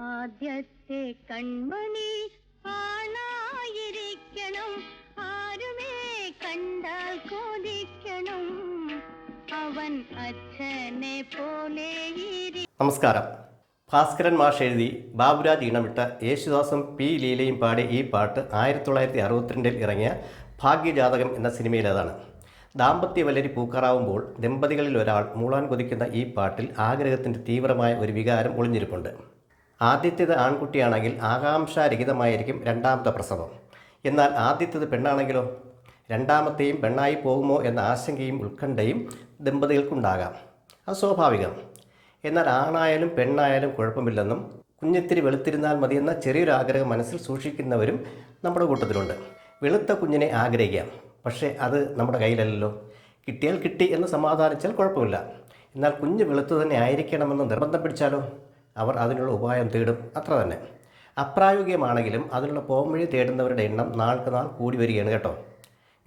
ആദ്യത്തെ കൺമണി ആണായിരിക്കണം. ആരുമേ കണ്ടാൽ കൊതിക്കണം. അവൻ അച്ഛനെ പോലെ നമസ്കാരം. ഭാസ്കരൻ മാഷ് എഴുതി ബാബുരാജ് ഇണമിട്ട യേശുദാസും പി ലീലയും പാടിയ ഈ പാട്ട് ആയിരത്തി തൊള്ളായിരത്തി അറുപത്തിരണ്ടിൽ ഇറങ്ങിയ ഭാഗ്യജാതകം എന്ന സിനിമയിലേതാണ്. ദാമ്പത്യ വലരി പൂക്കാറാവുമ്പോൾ ദമ്പതികളിൽ ഒരാൾ മൂളാൻ കൊതിക്കുന്ന ഈ പാട്ടിൽ ആഗ്രഹത്തിന്റെ തീവ്രമായ ഒരു വികാരം ഒളിഞ്ഞിരിപ്പുണ്ട്. ആദ്യത്തേത് ആൺകുട്ടിയാണെങ്കിൽ ആകാംക്ഷാരഹിതമായിരിക്കും രണ്ടാമത്തെ പ്രസവം. എന്നാൽ ആദ്യത്തേത് പെണ്ണാണെങ്കിലോ? രണ്ടാമത്തെയും പെണ്ണായി പോകുമോ എന്ന ആശങ്കയും ഉത്കണ്ഠയും ദമ്പതികൾക്കുണ്ടാകാം. അത് സ്വാഭാവികം. എന്നാൽ ആണായാലും പെണ്ണായാലും കുഴപ്പമില്ലെന്നും കുഞ്ഞിത്തിരി വെളുത്തിരുന്നാൽ മതിയെന്ന ചെറിയൊരു ആഗ്രഹം മനസ്സിൽ സൂക്ഷിക്കുന്നവരും നമ്മുടെ കൂട്ടത്തിലുണ്ട്. വെളുത്ത കുഞ്ഞിനെ ആഗ്രഹിക്കാം. പക്ഷേ അത് നമ്മുടെ കയ്യിലല്ലല്ലോ. കിട്ടിയാൽ കിട്ടി എന്ന് സമാധാനിച്ചാൽ കുഴപ്പമില്ല. എന്നാൽ കുഞ്ഞ് വെളുത്തു തന്നെ ആയിരിക്കണമെന്ന് നിർബന്ധം പിടിച്ചാലോ? അവർ അതിനുള്ള ഉപായം തേടും. അത്ര തന്നെ. അപ്രായോഗികമാണെങ്കിലും അതിനുള്ള പോംവഴി തേടുന്നവരുടെ എണ്ണം നാൾക്ക് നാൾ കൂടി വരികയാണ് കേട്ടോ.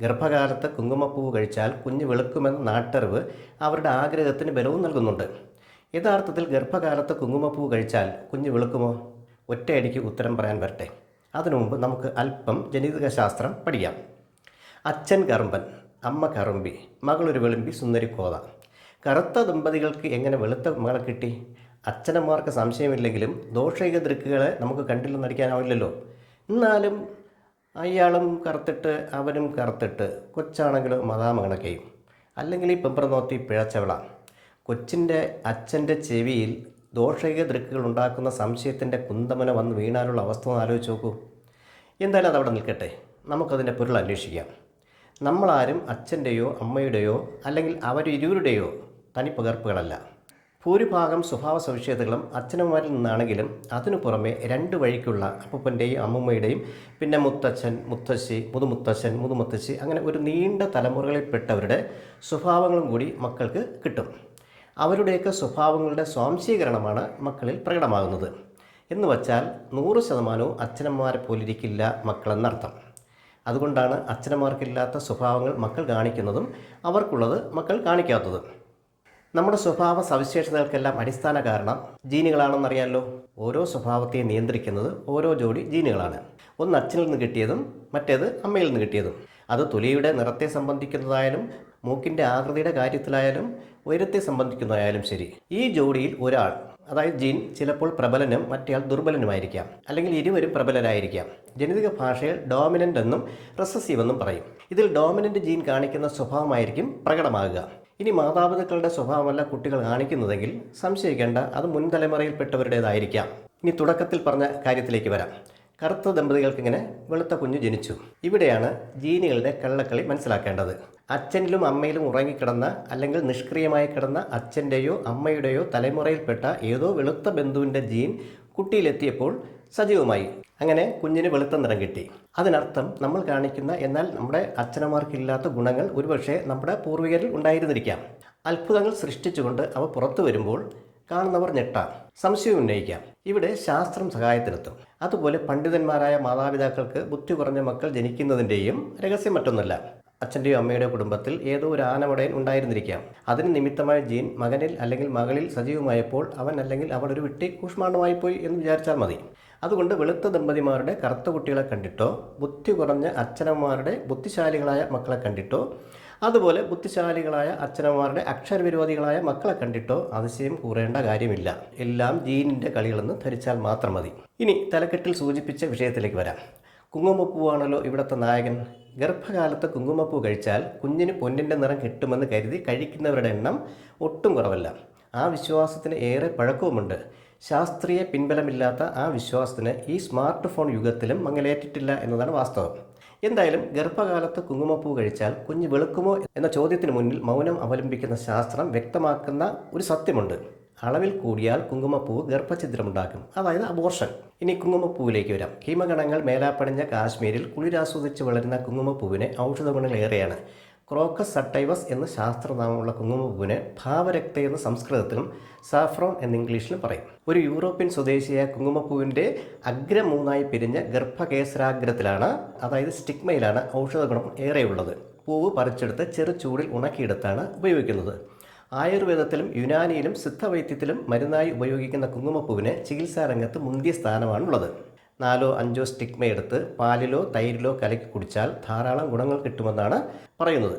ഗർഭകാലത്ത് കുങ്കുമപ്പൂവ് കഴിച്ചാൽ കുഞ്ഞ് വെളുക്കുമെന്ന നാട്ടറിവ് അവരുടെ ആഗ്രഹത്തിന് ബലവും നൽകുന്നുണ്ട്. യഥാർത്ഥത്തിൽ ഗർഭകാലത്ത് കുങ്കുമപ്പൂവ് കഴിച്ചാൽ കുഞ്ഞ് വെളുക്കുമോ? ഒറ്റയടിക്ക് ഉത്തരം പറയാൻ വരട്ടെ. അതിനു മുമ്പ് നമുക്ക് അല്പം ജനിതക ശാസ്ത്രം പഠിക്കാം. അച്ഛൻ കറുമ്പൻ അമ്മ കറുമ്പി മകളൊരു വെളുമ്പി സുന്ദരി കോത കറുത്ത ദമ്പതികൾക്ക് എങ്ങനെ വെളുത്ത മകളെ കിട്ടി? അച്ഛനമ്മമാർക്ക് സംശയമില്ലെങ്കിലും ദോഷൈക ദൃക്കുകളെ നമുക്ക് കണ്ടില്ലെന്ന് നടിക്കാനാവില്ലല്ലോ. എന്നാലും അയാളും കറുത്തിട്ട് അവനും കറുത്തിട്ട് കൊച്ചാണെങ്കിലും മതാമകണക്കെയും അല്ലെങ്കിൽ ഈ പെമ്പറനോത്തി പിഴച്ചവള. കൊച്ചിന്റെ അച്ഛന്റെ ചെവിയിൽ ദോഷൈക ദൃക്കുകൾ ഉണ്ടാക്കുന്ന സംശയത്തിന്റെ കുന്തമന വന്ന് വീണാനുള്ള അവസ്ഥ ഒന്ന് ആലോചിച്ച് നോക്കൂ. എന്തായാലും അതവിടെ നിൽക്കട്ടെ. നമുക്കതിന്റെ പൊരുൾ അന്വേഷിക്കാം. നമ്മളാരും അച്ഛന്റെയോ അമ്മയുടെയോ അല്ലെങ്കിൽ അവരിരുവരുടെയോ തനിപ്പകർപ്പുകളല്ല. ഭൂരിഭാഗം സ്വഭാവ സവിശേഷതകളും അച്ഛനമ്മമാരിൽ നിന്നാണെങ്കിലും അതിനു പുറമെ രണ്ട് വഴിക്കുള്ള അപ്പൂപ്പന്റെയും അമ്മൂമ്മയുടെയും പിന്നെ മുത്തച്ഛൻ മുത്തശ്ശി മുതുമുത്തച്ഛൻ മുതുമുത്തശ്ശി അങ്ങനെ ഒരു നീണ്ട തലമുറകളിൽപ്പെട്ടവരുടെ സ്വഭാവങ്ങളും കൂടി മക്കൾക്ക് കിട്ടും. അവരുടെയൊക്കെ സ്വഭാവങ്ങളുടെ സ്വാംശീകരണമാണ് മക്കളിൽ പ്രകടമാകുന്നത്. എന്ന് വച്ചാൽ നൂറ് ശതമാനവും അച്ഛനമ്മമാരെ പോലിരിക്കില്ല മക്കളെന്നർത്ഥം. അതുകൊണ്ടാണ് അച്ഛനമാർക്കില്ലാത്ത സ്വഭാവങ്ങൾ മക്കൾ കാണിക്കുന്നതും അവർക്കുള്ളത് മക്കൾ കാണിക്കാത്തതും. നമ്മുടെ സ്വഭാവ സവിശേഷതകൾക്കെല്ലാം അടിസ്ഥാന കാരണം ജീനുകളാണെന്നറിയാമല്ലോ ഓരോ സ്വഭാവത്തെയും നിയന്ത്രിക്കുന്നത് ഓരോ ജോഡി ജീനുകളാണ്. ഒന്ന് അച്ഛനിൽ നിന്ന് കിട്ടിയതും മറ്റേത് അമ്മയിൽ നിന്ന് കിട്ടിയതും. അത് തൊലിയുടെ നിറത്തെ സംബന്ധിക്കുന്നതായാലും മൂക്കിന്റെ ആകൃതിയുടെ കാര്യത്തിലായാലും ഉയരത്തെ സംബന്ധിക്കുന്നതായാലും ശരി. ഈ ജോഡിയിൽ ഒരാൾ അതായത് ജീൻ ചിലപ്പോൾ പ്രബലനും മറ്റേയാൾ ദുർബലനുമായിരിക്കാം. അല്ലെങ്കിൽ ഇരുവരും പ്രബലരായിരിക്കാം. ജനിതക ഭാഷയിൽ ഡോമിനന്റ് എന്നും റെസസീവ് എന്നും പറയും. ഇതിൽ ഡോമിനന്റ് ജീൻ കാണിക്കുന്ന സ്വഭാവമായിരിക്കും പ്രകടമാകുക. ഇനി മാതാപിതാക്കളുടെ സ്വഭാവമല്ല കുട്ടികൾ കാണിക്കുന്നതെങ്കിൽ സംശയിക്കേണ്ട അത് മുൻ തലമുറയിൽപ്പെട്ടവരുടേതായിരിക്കാം ഇനി തുടക്കത്തിൽ പറഞ്ഞ കാര്യത്തിലേക്ക് വരാം. കറുത്ത ദമ്പതികൾക്കിങ്ങനെ വെളുത്ത കുഞ്ഞു ജനിച്ചു. ഇവിടെയാണ് ജീനികളുടെ കള്ളക്കളി മനസ്സിലാക്കേണ്ടത്. അച്ഛനിലും അമ്മയിലും ഉറങ്ങിക്കിടന്ന അല്ലെങ്കിൽ നിഷ്ക്രിയമായി കിടന്ന അച്ഛന്റെയോ അമ്മയുടെയോ തലമുറയിൽപ്പെട്ട ഏതോ വെളുത്ത ബന്ധുവിന്റെ ജീൻ കുട്ടിയിലെത്തിയപ്പോൾ സജീവമായി. അങ്ങനെ കുഞ്ഞിന് വെളുത്ത നിറം കിട്ടി. അതിനർത്ഥം നമ്മൾ കാണിക്കുന്ന എന്നാൽ നമ്മുടെ അച്ഛനമാർക്കില്ലാത്ത ഗുണങ്ങൾ ഒരുപക്ഷെ നമ്മുടെ പൂർവികരിൽ ഉണ്ടായിരുന്നിരിക്കാം. അത്ഭുതങ്ങൾ സൃഷ്ടിച്ചുകൊണ്ട് അവ പുറത്തു വരുമ്പോൾ കാണുന്നവർ ഞെട്ടാം. സംശയം ഉന്നയിക്കാം. ഇവിടെ ശാസ്ത്രം സഹായത്തിനെത്തും. അതുപോലെ പണ്ഡിതന്മാരായ മാതാപിതാക്കൾക്ക് ബുദ്ധി കുറഞ്ഞ മക്കൾ ജനിക്കുന്നതിന്റെയും രഹസ്യം മറ്റൊന്നല്ല. അച്ഛന്റെയോ അമ്മയുടെയോ കുടുംബത്തിൽ ഏതോ ഒരു ആനമടയൻ ഉണ്ടായിരുന്നിരിക്കാം. അതിന് നിമിത്തമായ ജീൻ മകനിൽ അല്ലെങ്കിൽ മകളിൽ സജീവമായപ്പോൾ അവൻ അല്ലെങ്കിൽ അവൾ ഒരു വിട്ടി കൂഷ്മാണ്ഡമായി പോയി എന്ന് വിചാരിച്ചാൽ മതി. അതുകൊണ്ട് വെളുത്ത ദമ്പതിമാരുടെ കറുത്ത കുട്ടികളെ കണ്ടിട്ടോ ബുദ്ധി കുറഞ്ഞ അച്ഛനന്മാരുടെ ബുദ്ധിശാലികളായ മക്കളെ കണ്ടിട്ടോ അതുപോലെ ബുദ്ധിശാലികളായ അച്ഛനന്മാരുടെ അക്ഷരവിരോധികളായ മക്കളെ കണ്ടിട്ടോ അതിശയം കൂറേണ്ട കാര്യമില്ല. എല്ലാം ജീനിന്റെ കളികളെന്ന് ധരിച്ചാൽ മാത്രം മതി. ഇനി തലക്കെട്ടിൽ സൂചിപ്പിച്ച വിഷയത്തിലേക്ക് വരാം. കുങ്കുമപ്പൂവാണല്ലോ ഇവിടുത്തെ നായകൻ. ഗർഭകാലത്ത് കുങ്കുമപ്പൂ കഴിച്ചാൽ കുഞ്ഞിന് പൊന്നിന്റെ നിറം കിട്ടുമെന്ന് കരുതി കഴിക്കുന്നവരുടെ എണ്ണം ഒട്ടും കുറവല്ല. ആ വിശ്വാസത്തിന് ഏറെ പഴക്കവുമുണ്ട്. ശാസ്ത്രീയ പിൻബലമില്ലാത്ത ആ വിശ്വാസത്തിന് ഈ സ്മാർട്ട് ഫോൺ യുഗത്തിലും മങ്ങലേറ്റിട്ടില്ല എന്നതാണ് വാസ്തവം. എന്തായാലും ഗർഭകാലത്ത് കുങ്കുമപ്പൂ കഴിച്ചാൽ കുഞ്ഞ് വെളുക്കുമോ എന്ന ചോദ്യത്തിന് മുന്നിൽ മൗനം അവലംബിക്കുന്ന ശാസ്ത്രം വ്യക്തമാക്കുന്ന ഒരു സത്യമുണ്ട്. അളവിൽ കൂടിയാൽ കുങ്കുമപ്പൂവ് ഗർഭഛിദ്രമുണ്ടാക്കും. അതായത് അബോർഷൻ ഇനി കുങ്കുമപ്പൂവിലേക്ക് വരാം. ഹിമഗണങ്ങൾ മേലാപ്പണിഞ്ഞ കാശ്മീരിൽ കുളിരാസ്വദിച്ച് വളരുന്ന കുങ്കുമപ്പൂവിന് ഔഷധ ഗുണങ്ങൾ ഏറെയാണ് ക്രോക്കസ് സട്ടൈവസ് എന്ന ശാസ്ത്രനാമമുള്ള കുങ്കുമപ്പൂവിന് ഭാവരക്ത എന്ന് സംസ്കൃതത്തിലും സാഫ്രോൺ എന്ന് ഇംഗ്ലീഷിലും പറയും. ഒരു യൂറോപ്യൻ സ്വദേശിയായ കുങ്കുമപ്പൂവിന്റെ അഗ്രമൂന്നായി പിരിഞ്ഞ ഗർഭകേസരാഗ്രത്തിലാണ് അതായത് സ്റ്റിഗ്മയിലാണ് ഔഷധ ഗുണം ഏറെയുള്ളത്. പൂവ് പറിച്ചെടുത്ത് ചെറു ചൂടിൽ ഉണക്കിയെടുത്താണ് ഉപയോഗിക്കുന്നത്. ആയുർവേദത്തിലും യുനാനിയിലും സിദ്ധവൈദ്യത്തിലും മരുന്നായി ഉപയോഗിക്കുന്ന കുങ്കുമപ്പൂവിന് ചികിത്സാരംഗത്ത് മുന്തിയ സ്ഥാനമാണുള്ളത്. നാലോ അഞ്ചോ സ്റ്റിഗ്മ എടുത്ത് പാലിലോ തൈരിലോ കലക്കി കുടിച്ചാൽ ധാരാളം ഗുണങ്ങൾ കിട്ടുമെന്നാണ് പറയുന്നത്.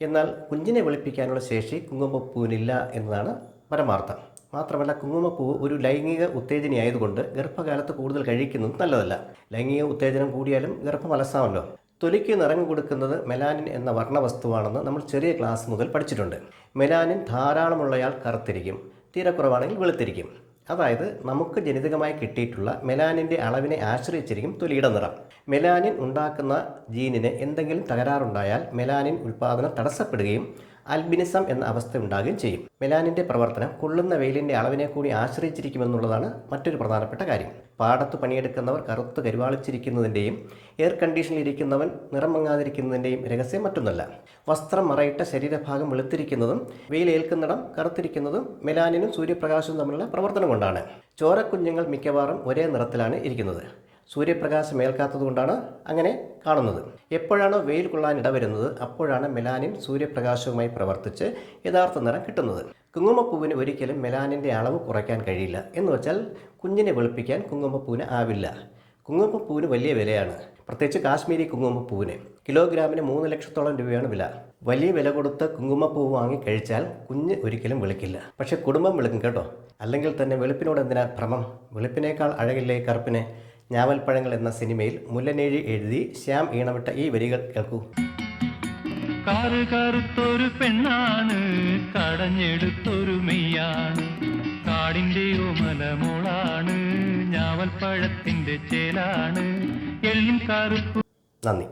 എന്നാൽ കുഞ്ഞിനെ വെളുപ്പിക്കാനുള്ള ശേഷി കുങ്കുമപ്പൂവിനില്ല എന്നതാണ് പരമാർത്ഥം. മാത്രമല്ല കുങ്കുമപ്പൂവ് ഒരു ലൈംഗിക ഉത്തേജനയായതുകൊണ്ട് ഗർഭകാലത്ത് കൂടുതൽ കഴിക്കുന്നത് നല്ലതല്ല. ലൈംഗിക ഉത്തേജനം കൂടിയാലും ഗർഭം അലസാമല്ലോ തൊലിക്ക് നിറം കൊടുക്കുന്നത് മെലാനിൻ എന്ന വർണവസ്തുവാണെന്ന് നമ്മൾ ചെറിയ ക്ലാസ് മുതൽ പഠിച്ചിട്ടുണ്ട്. മെലാനിൻ ധാരാളമുള്ളയാൾ കറുത്തിരിക്കും തീരെ കുറവാണെങ്കിൽ വെളുത്തിരിക്കും. അതായത് നമുക്ക് ജനിതകമായി കിട്ടിയിട്ടുള്ള മെലാനിന്റെ അളവിനെ ആശ്രയിച്ചിരിക്കും തൊലിയുടെ നിറം. മെലാനിൻ ഉണ്ടാക്കുന്ന ജീനിന് എന്തെങ്കിലും തകരാറുണ്ടായാൽ മെലാനിൻ ഉൽപ്പാദനം തടസ്സപ്പെടുകയും ആൽബിനിസം എന്ന അവസ്ഥ ഉണ്ടാകുകയും ചെയ്യും. മെലാനിന്റെ പ്രവർത്തനം കൊള്ളുന്ന വെയിലിന്റെ അളവിനെ കൂടി ആശ്രയിച്ചിരിക്കുമെന്നുള്ളതാണ് മറ്റൊരു പ്രധാനപ്പെട്ട കാര്യം. പാടത്ത് പണിയെടുക്കുന്നവർ കറുത്ത് കരുവാളിച്ചിരിക്കുന്നതിന്റെയും എയർ കണ്ടീഷനിൽ ഇരിക്കുന്നവൻ നിറം മങ്ങാതിരിക്കുന്നതിന്റെയും രഹസ്യം മറ്റൊന്നല്ല. വസ്ത്രം മറയിട്ട ശരീരഭാഗം വെളുത്തിരിക്കുന്നതും വെയിലേൽക്കുന്നിടം കറുത്തിരിക്കുന്നതും മെലാനിനും സൂര്യപ്രകാശവും തമ്മിലുള്ള പ്രവർത്തനം കൊണ്ടാണ്. ചോരക്കുഞ്ഞുങ്ങൾ മിക്കവാറും ഒരേ നിറത്തിലാണ് ഇരിക്കുന്നത്. സൂര്യപ്രകാശം ഏൽക്കാത്തതുകൊണ്ടാണ് അങ്ങനെ കാണുന്നത്. എപ്പോഴാണ് വെയിൽ കൊള്ളാൻ ഇടവരുന്നത് അപ്പോഴാണ് മെലാനിൻ സൂര്യപ്രകാശവുമായി പ്രവർത്തിച്ച് യഥാർത്ഥ നിറം കിട്ടുന്നത്. കുങ്കുമപ്പൂവിന് ഒരിക്കലും മെലാനിന്റെ അളവ് കുറയ്ക്കാൻ കഴിയില്ല. എന്ന് വെച്ചാൽ കുഞ്ഞിനെ വെളുപ്പിക്കാൻ കുങ്കുമപ്പൂവിന് ആവില്ല. കുങ്കുമപ്പൂവിന് വലിയ വിലയാണ്. പ്രത്യേകിച്ച് കാശ്മീരി കുങ്കുമപ്പൂവിന് കിലോഗ്രാമിന് മൂന്ന് ലക്ഷത്തോളം രൂപയാണ് വില. വലിയ വില കൊടുത്ത് കുങ്കുമപ്പൂവ് വാങ്ങി കഴിച്ചാൽ കുഞ്ഞ് ഒരിക്കലും വിളിക്കില്ല. പക്ഷേ കുടുംബം വിളിക്കും കേട്ടോ. അല്ലെങ്കിൽ തന്നെ വെളുപ്പിനോട് എന്തിനാ ഭ്രമം? വെളുപ്പിനേക്കാൾ അഴകില്ലേ കറുപ്പിനെ? ഞാവൽപ്പഴങ്ങൾ എന്ന സിനിമയിൽ മുല്ലനേഴി എഴുതി ശ്യാം ഈണമിട്ട ഈ വരികൾ കേൾക്കൂ. കാറ് കറുത്തൊരു പെണ്ണാണ് കടഞ്ഞെടുത്തൊരു മെയ്യാണ്. കാടിന്റെ ഓമലമോളാണ് ഞാവൽപ്പഴത്തിന്റെ ചേലാണ്. എള്ളിൻ കറുപ്പ് നന്ദി.